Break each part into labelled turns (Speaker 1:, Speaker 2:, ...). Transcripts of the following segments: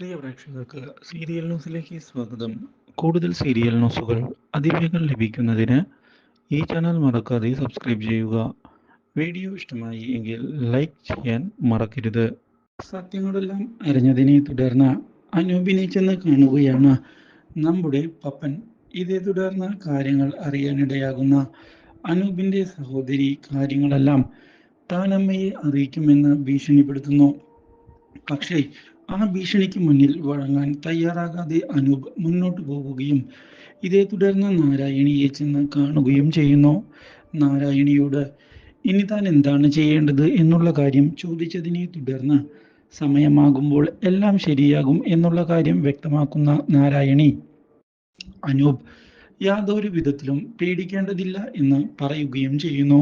Speaker 1: പ്രിയ പ്രേക്ഷകർക്ക് സീരിയൽ ന്യൂസിലേക്ക് സ്വാഗതം. കൂടുതൽ സീരിയൽ ന്യൂസുകൾ അതിവേഗം ലഭിക്കുന്നതിന് ഈ ചാനൽ മറക്കാതെ സബ്സ്ക്രൈബ് ചെയ്യുക. വീഡിയോ ഇഷ്ടമായി എങ്കിൽ ലൈക്ക് ചെയ്യാൻ മറക്കരുത്. സത്യങ്ങളെല്ലാം അറിഞ്ഞതിനെ തുടർന്ന് അനൂപിനെ ചെന്ന് കാണുകയാണ് നമ്മുടെ പപ്പൻ. ഇതേ തുടർന്ന് കാര്യങ്ങൾ അറിയാനിടയാകുന്ന അനൂപിന്റെ സഹോദരി കാര്യങ്ങളെല്ലാം താനമ്മയെ അറിയിക്കുമെന്ന് ഭീഷണിപ്പെടുത്തുന്നു. പക്ഷേ ആ ഭീഷണിക്ക് മുന്നിൽ വഴങ്ങാൻ തയ്യാറാകാതെ അനൂപ് മുന്നോട്ട് പോവുകയും ഇതേ തുടർന്ന് നാരായണിയെ ചെന്ന് കാണുകയും ചെയ്യുന്നു. നാരായണിയോട് ഇനി താൻ എന്താണ് ചെയ്യേണ്ടത് എന്നുള്ള കാര്യം ചോദിച്ചതിനെ തുടർന്ന് സമയമാകുമ്പോൾ എല്ലാം ശരിയാകും എന്നുള്ള കാര്യം വ്യക്തമാക്കുന്ന നാരായണി അനൂപ് യാതൊരു വിധത്തിലും പേടിക്കേണ്ടതില്ല എന്ന് പറയുകയും ചെയ്യുന്നു.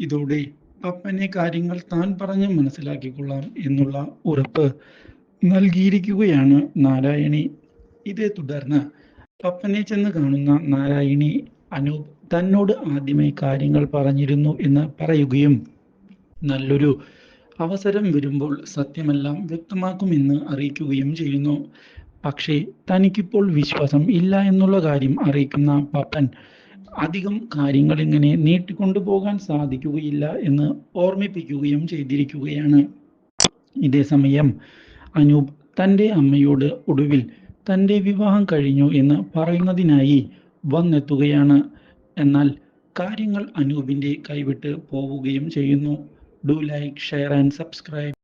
Speaker 1: ഇതോടെ പപ്പനെ കാര്യങ്ങൾ താൻ പറഞ്ഞ് മനസ്സിലാക്കിക്കൊള്ളാം എന്നുള്ള ഉറപ്പ് നൽകിയിരിക്കുകയാണ് നാരായണി. ഇതേ തുടർന്ന് പപ്പനെ ചെന്ന് കാണുന്ന നാരായണി അനൂപ് തന്നോട് ആദ്യമേ കാര്യങ്ങൾ പറഞ്ഞിരുന്നു എന്ന് പറയുകയും നല്ലൊരു അവസരം വരുമ്പോൾ സത്യമെല്ലാം വ്യക്തമാക്കുമെന്ന് അറിയിക്കുകയും ചെയ്യുന്നു. പക്ഷേ തനിക്കിപ്പോൾ വിശ്വാസം ഇല്ല എന്നുള്ള കാര്യം അറിയിക്കുന്ന പപ്പൻ അധികം കാര്യങ്ങൾ ഇങ്ങനെ നീട്ടിക്കൊണ്ടു പോകാൻ സാധിക്കുകയില്ല എന്ന് ഓർമ്മിപ്പിക്കുകയും ചെയ്തിരിക്കുകയാണ്. ഇതേ സമയം അനൂപ് തന്റെ അമ്മയോട് ഒടുവിൽ തന്റെ വിവാഹം കഴിഞ്ഞു എന്ന് പറയുന്നതിനായി വന്നെത്തുകയാണ്. എന്നാൽ കാര്യങ്ങൾ അനൂപിന്റെ കൈവിട്ട് പോവുകയും ചെയ്യുന്നു. Do like share and subscribe